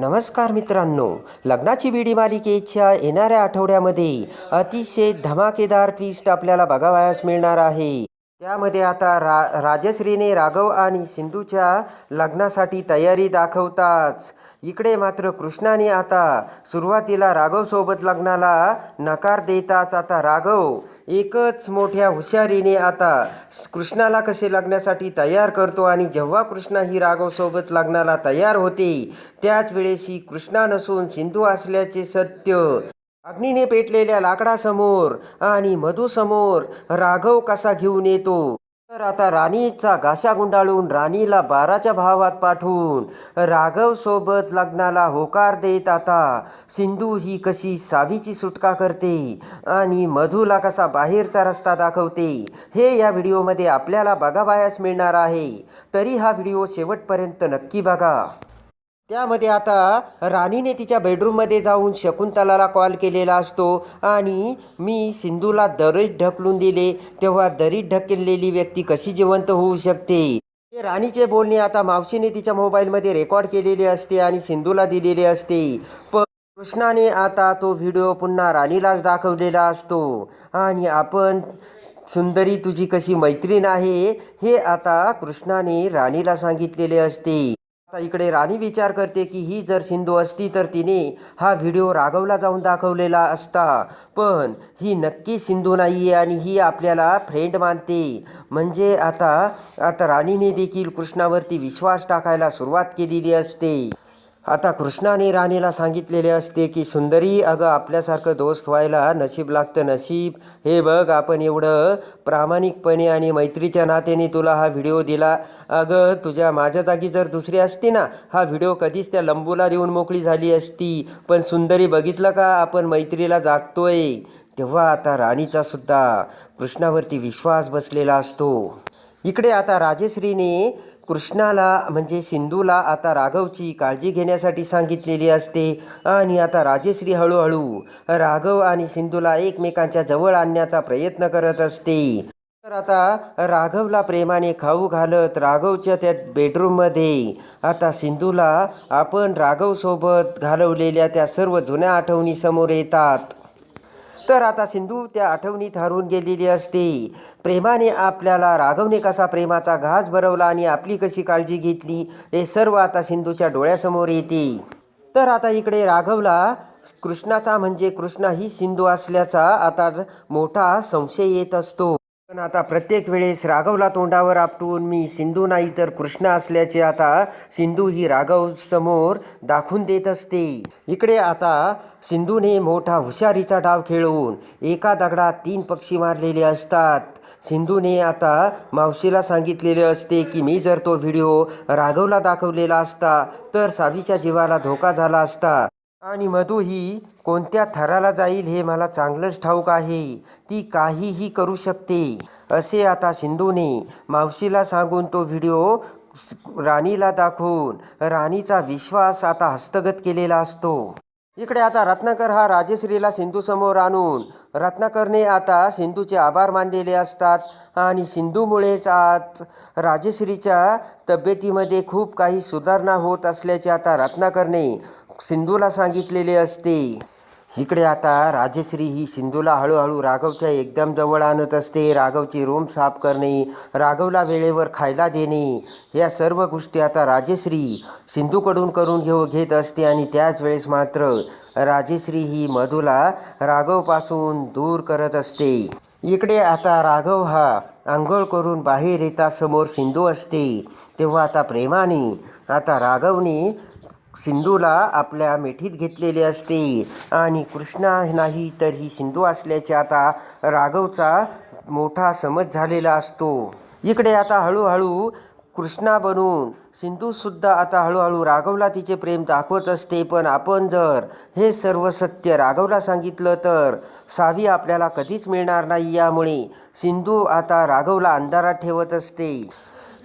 नमस्कार मित्रांनो. लग्नाची बीडी मालिकेच्या येणाऱ्या आठवड्यामध्ये अतिशय धमाकेदार ट्विस्ट आपल्याला बघावयास मिळणार आहे. त्यामध्ये आता रा राजश्रीने राघव आणि सिंधूच्या लग्नासाठी तयारी दाखवताच. इकडे मात्र कृष्णाने आता सुरुवातीला राघवसोबत लग्नाला नकार देताच आता राघव एकच मोठ्या हुशारीने आता कृष्णाला कसे लग्नासाठी तयार करतो आणि जेव्हा कृष्णा ही राघवसोबत लग्नाला तयार होते त्याच वेळेस ही कृष्णा नसून सिंधू असल्याचे सत्य. अग्नीने पेटलेल्या लाकडासमोर आणि मधूसमोर राघव कसा घेऊन येतो? तर आता राणीचा घासा गुंडाळून राणीला बाराच्या भावात पाठवून राघव सोबत लग्नाला होकार देत आता सिंधू ही कशी सावीची सुटका करते आणि मधूला कसा बाहेरचा रस्ता दाखवते हे या व्हिडिओमध्ये आपल्याला बघावयास मिळणार आहे. तरी हा व्हिडिओ शेवटपर्यंत नक्की बघा. त्यामध्ये आता राणीने तिच्या बेडरूममध्ये जाऊन शकुंतलाला कॉल केलेला असतो आणि मी सिंधूला दरीत ढकलून दिले. तेव्हा दरीत ढकललेली व्यक्ती कशी जिवंत होऊ शकते? हे राणीचे बोलणे आता मावशीने तिच्या मोबाईलमध्ये रेकॉर्ड केलेले असते आणि सिंधूला दिलेले असते. पण कृष्णाने आता तो व्हिडिओ पुन्हा राणीलाच दाखवलेला असतो. आणि आपण सुंदरी तुझी कशी मैत्रीण आहे? हे आता कृष्णाने राणीला सांगितलेले असते. आता इकडे राणी विचार करते की ही जर सिंधू असती तर तिने हा व्हिडिओ राघवला जाऊन दाखवलेला असता. पण ही नक्की सिंधू नाही आहे आणि ही आपल्याला फ्रेंड मानते. म्हणजे आता आता राणीने देखील कृष्णावरती विश्वास टाकायला सुरुवात केलेली असते. आता कृष्णाने राणीला सांगितलेले असते की सुंदरी अगं आपल्यासारखं दोस्त व्हायला नशीब लागतं नशीब. हे बघ आपण एवढं प्रामाणिकपणे आणि मैत्रीच्या नात्याने तुला हा व्हिडिओ दिला. अगं तुझ्या माझ्या जागी जर दुसरी असती ना हा व्हिडिओ कधीच त्या लंबूला देऊन मोकळी झाली असती. पण सुंदरी बघितलं का आपण मैत्रीला जागतोय? तेव्हा आता राणीचा सुद्धा कृष्णावरती विश्वास बसलेला असतो. इकडे आता राजेश्रीने कृष्णाला म्हणजे सिंधूला आता राघवची काळजी घेण्यासाठी सांगितलेली असते आणि आता राजेश्री हळूहळू राघव आणि सिंधूला एकमेकांच्या जवळ आणण्याचा प्रयत्न करत असते. तर आता राघवला प्रेमाने खाऊ घालत राघवच्या त्या बेडरूममध्ये आता सिंधूला आपण राघवसोबत घालवलेल्या त्या सर्व जुन्या आठवणी समोर येतात. तर आता सिंधू त्या आठवणीत हरून गेलेली असते. प्रेमाने आपल्याला राघवने कसा प्रेमाचा घास भरवला आणि आपली कशी काळजी घेतली हे सर्व आता सिंधूच्या डोळ्यासमोर येते. तर आता इकडे राघवला कृष्णाचा म्हणजे कृष्णा ही सिंधू असल्याचा आता मोठा संशय येत असतो. पण आता प्रत्येक वेळेस राघवला तोंडावर आपटून मी सिंधू नाही तर कृष्ण असल्याचे आता सिंधू ही राघव समोर दाखवून देत असते. इकडे आता सिंधूने मोठा हुशारीचा डाव खेळून एका दगडात तीन पक्षी मारलेले असतात. सिंधूने आता मावशीला सांगितलेले असते की मी जर तो व्हिडिओ राघवला दाखवलेला असता तर सावीच्या जीवाला धोका झाला असता. आणि मधू ही कोणत्या थराला जाईल हे मला चांगलंच ठाऊक आहे. ती काहीही करू शकते. असे आता सिंधूने मावशीला सांगून तो व्हिडिओ राणीला दाखवून राणीचा विश्वास आता हस्तगत केलेला असतो. इकडे आता रत्नाकर हा राजश्रीला सिंधूसमोर आणून रत्नाकरने आता सिंधूचे आभार मानलेले असतात आणि सिंधूमुळेच आज राजश्रीच्या तब्येतीमध्ये खूप काही सुधारणा होत असल्याचे आता रत्नाकरने सिंधूला सांगितलेले असते. इकडे आता राजश्री ही सिंधूला हळूहळू राघवच्या एकदम जवळ आणत असते. राघवची रूम साफ करणे राघवला वेळेवर खायला देणे या सर्व गोष्टी आता राजश्री सिंधूकडून करून घेऊ घेत असते आणि त्याच वेळेस मात्र राजश्री ही मधूला राघवपासून दूर करत असते. इकडे आता राघव हा आंघोळ करून बाहेर येता समोर सिंधू असते. तेव्हा आता प्रेमाने आता राघवने सिंधूला आपल्या मिठीत घेतलेले असते. आणि कृष्णा नाही तर ही सिंधू असल्याचे आता राघवचा मोठा समज झालेला असतो. इकडे आता हळूहळू कृष्णा बनून सिंधूसुद्धा आता हळूहळू राघवला तिचे प्रेम दाखवत असते. पण आपण जर हे सर्व सत्य राघवला सांगितलं तर सावी आपल्याला कधीच मिळणार नाही. यामुळे सिंधू आता राघवला अंधारात ठेवत असते.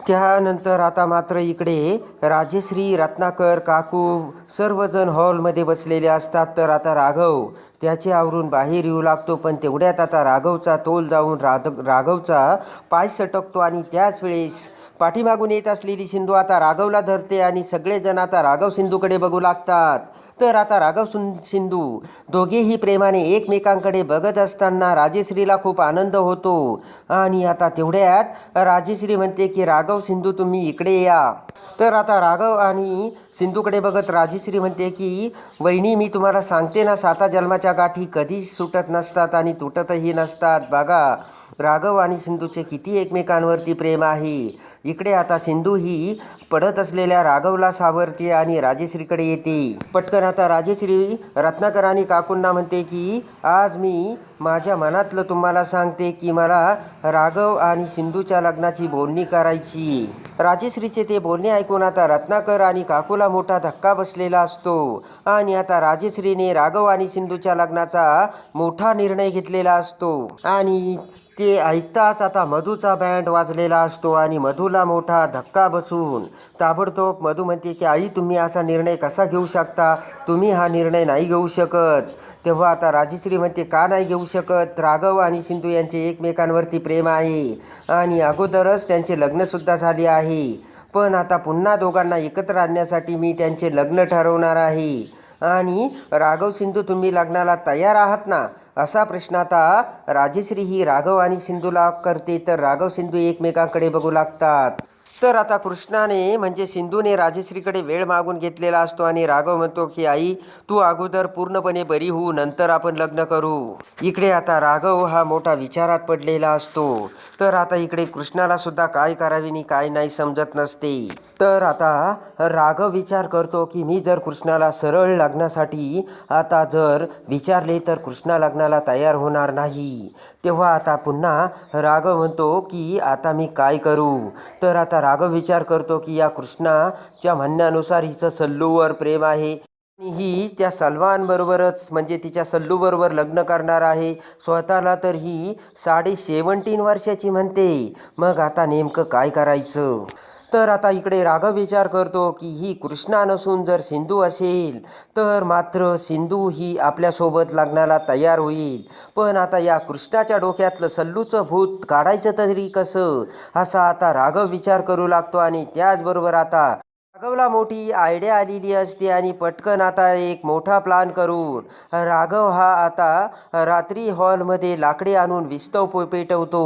त्यानंतर आता मात्र इकडे राजेश्री रत्नाकर काकू सर्वजण हॉलमध्ये बसलेले असतात. तर आता राघव त्याचे आवरून बाहेर येऊ लागतो पण तेवढ्यात आता राघवचा तोल जाऊन राध राघवचा पाय सटकतो आणि त्याच वेळेस पाठीमागून येत असलेली सिंधू आता राघवला धरते आणि सगळेजण आता राघव सिंधूकडे बघू लागतात. तर आता राघव सुं सिंधू दोघेही प्रेमाने एकमेकांकडे बघत असताना राजेश्रीला खूप आनंद होतो. आणि आता तेवढ्यात राजेश्री म्हणते की राघव सिंधू तुम्ही इकडे या. तर आता राघव आणि सिंधूकडे बघत राजश्री म्हणते की वहिनी मी तुम्हाला सांगते ना साता जन्माच्या गाठी कधीच सुटत नसतात आणि तुटतही नसतात. बघा राघव आणि सिंधूचे किती एकमेकांवरती प्रेम आहे? इकडे आता सिंधू ही पडत असलेल्या राघवला सावरते आणि राजेश्रीकडे येते. पटकन आता राजेश्री रत्नाकर आणि काकूंना म्हणते की आज मी माझ्या मनातलं तुम्हाला सांगते की मला राघव आणि सिंधूच्या लग्नाची बोलणी करायची. राजेश्रीचे ते बोलणे ऐकून आता रत्नाकर आणि काकूला मोठा धक्का बसलेला असतो आणि आता राजेश्रीने राघव आणि सिंधूच्या लग्नाचा मोठा निर्णय घेतलेला असतो. आणि ते ऐकताच आता मधूचा बँड वाजलेला असतो आणि मधूला मोठा धक्का बसून ताबडतोब मधू म्हणते की आई तुम्ही असा निर्णय कसा घेऊ शकता? तुम्ही हा निर्णय नाही घेऊ शकत. तेव्हा आता राजश्री म्हणते का नाही घेऊ शकत? राघव आणि सिंधू यांचे एकमेकांवरती प्रेम आहे आणि अगोदरच त्यांचे लग्नसुद्धा झाले आहे. पण आता पुन्हा दोघांना एकत्र आणण्यासाठी मी त्यांचे लग्न ठरवणार आहे. आणि राघव सिंधू तुम्ही लग्नाला तयार आहात ना? असा प्रश्न आता राजश्री ही राघव आणि सिंधूला करते. तर राघव सिंधू एकमेकांकडे बघू लागतात. तर आता कृष्णाने म्हणजे सिंधूने राजश्रीकडे वेळ मागून घेतलेला असतो आणि राघव म्हणतो की आई तू अगोदर पूर्णपणे बरी होऊ नंतर आपण लग्न करू. इकडे आता राघव हा मोठा विचारात पडलेला असतो. तर आता इकडे कृष्णाला सुद्धा काय करावे आणि काय नाही समजत नसते. तर आता राघव विचार करतो की मी जर कृष्णाला सरळ लग्नासाठी आता जर विचारले तर कृष्णा लग्नाला तयार होणार नाही. तेव्हा आता पुन्हा राघव म्हणतो की आता मी काय करू? तर आता राघव विचार करतो की या कृष्णाच्या म्हणण्यानुसार हिचं सल्लूवर प्रेम आहे. ही त्या सलमानबरोबरच म्हणजे तिच्या सल्लूबरोबर लग्न करणार आहे. स्वतःला तर ही साडे सेवन्टीन वर्षाची म्हणते. मग आता नेमकं काय करायचं? तर आता इकडे राघव विचार करतो की ही कृष्णा नसून जर सिंधू असेल तर मात्र सिंधू ही आपल्यासोबत लग्नाला तयार होईल. पण आता या कृष्णाच्या डोक्यातलं सल्लूचं भूत काढायचं तरी कसं? असा आता राघव विचार करू लागतो आणि त्याचबरोबर आता राघवला मोठी आयडिया आलेली असते आणि पटकन आता एक मोठा प्लान करून राघव हा आता रात्री हॉलमध्ये लाकडे आणून विस्तव पे- पेटवतो.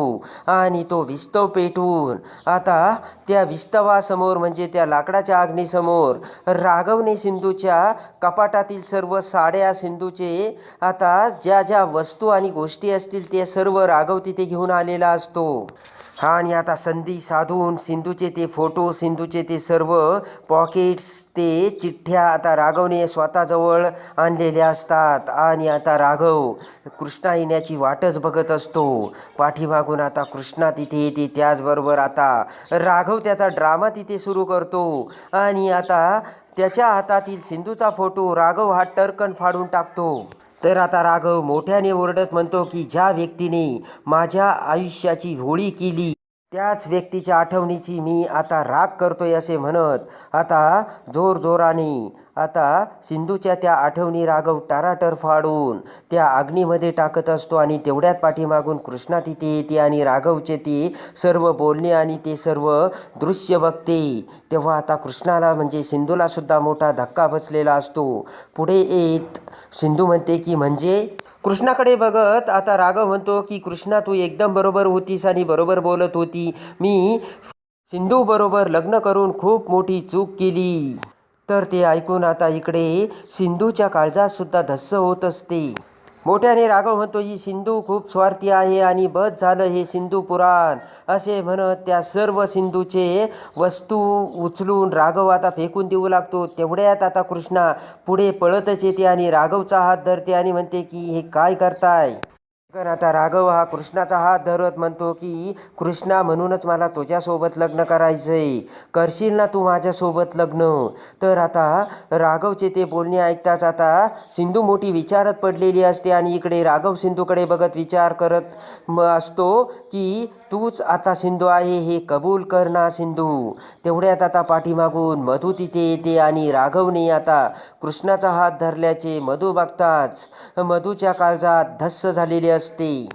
आणि तो विस्तव पेटवून आता त्या विस्तवासमोर म्हणजे त्या लाकडाच्या अग्नीसमोर राघवने सिंधूच्या कपाटातील सर्व साड्या सिंधूचे आता ज्या ज्या वस्तू आणि गोष्टी असतील ते सर्व राघव तिथे घेऊन आलेला असतो. हा आणि आता संधी साधून सिंधूचे ते फोटो सिंधूचे ते सर्व पॉकेट्स ते चिठ्ठ्या आता राघवने स्वतःजवळ आणलेल्या असतात. आणि आता राघव कृष्णा येण्याची वाटच बघत असतो. पाठीमागून आता कृष्णा तिथे येते त्याचबरोबर आता राघव त्याचा ड्रामा तिथे सुरू करतो. आणि आता त्याच्या हातातील सिंधूचा फोटो राघव हा टर्कन फाडून टाकतो. तर आता राघव मोठ्याने ओरडत म्हणतो की ज्या व्यक्तीने माझ्या आयुष्याची होळी केली त्याच व्यक्तीच्या आठवणीची मी आता राग करतोय असे म्हणत आता जोरजोराने आता सिंधूच्या त्या आठवणी राघव टाराटर फाडून त्या अग्नीमध्ये टाकत असतो आणि तेवढ्यात पाठीमागून कृष्णा तिथे येते आणि राघवचे ते सर्व बोलणे आणि ते सर्व दृश्य बघते. तेव्हा आता कृष्णाला म्हणजे सिंधूलासुद्धा मोठा धक्का बसलेला असतो. पुढे येत सिंधू म्हणते की म्हणजे कृष्णाकडे बघत आता राघव म्हणतो की कृष्णा तू एकदम बरोबर होतीस आणि बरोबर बोलत होती. मी सिंधू बरोबर लग्न करून खूप मोठी चूक केली. तर ते ऐकून आता इकडे सिंधूच्या काळजात सुद्धा धस्स होत असते. मोठ्याने राघव म्हणतो ही सिंधू खूप स्वार्थी आहे आणि बद झालं हे सिंधू पुराण. असे म्हणत त्या सर्व सिंधूचे वस्तू उचलून राघव आता फेकून देऊ लागतो. तेवढ्यात आता कृष्णा पुढे पळतच येते आणि राघवचा हात धरते आणि म्हणते की हे काय करताय? पण आता राघव हा कृष्णाचा हात धरत म्हणतो की कृष्णा म्हणूनच मला तुझ्यासोबत लग्न करायचंय. करशील ना तू माझ्यासोबत लग्न? तर आता राघवचे ते बोलणे ऐकताच आता सिंधू मोठी विचारत पडलेली असते आणि इकडे राघव सिंधूकडे बघत विचार करत म असतो की तूच आता सिंधू आहे हे कबूल कर ना सिंधू. तेवढ्यात आता पाठीमागून मधू तिथे येते आणि राघवने आता कृष्णाचा हात धरल्याचे मधू बघताच मधूच्या काळजात धस्स झालेले असते.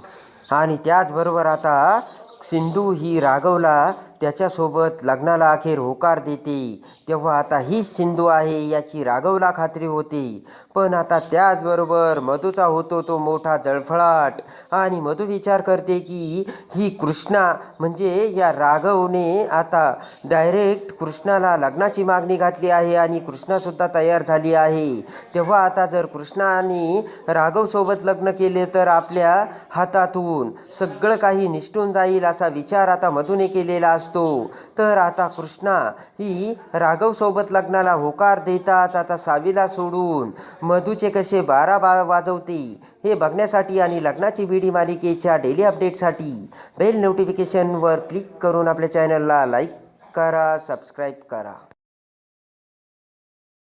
आणि त्याचबरोबर आता सिंधू ही राघवला त्याच्यासोबत लग्नाला अखेर होकार देते. तेव्हा आता हीच सिंधू आहे याची राघवला खात्री होते. पण आता त्याचबरोबर मधूचा होतो तो मोठा जळफळाट. आणि मधू विचार करते की ही कृष्णा म्हणजे या राघवने आता डायरेक्ट कृष्णाला लग्नाची मागणी घातली आहे आणि कृष्णासुद्धा तयार झाली आहे. तेव्हा आता जर कृष्णाने राघवसोबत लग्न केले तर आपल्या हातातून सगळं काही निष्ठून जाईल असा विचार आता मधूने केलेला असतो. तर आता कृष्णा ही राघवसोबत लग्नाला होकार देताच आता सावीला सोडून मधूचे कसे बारा बा वाजवते हे बघण्यासाठी आणि लग्नाची बीडी मालिकेच्या डेली अपडेटसाठी बेल नोटिफिकेशनवर क्लिक करून आपल्या चॅनलला लाईक करा सबस्क्राईब करा.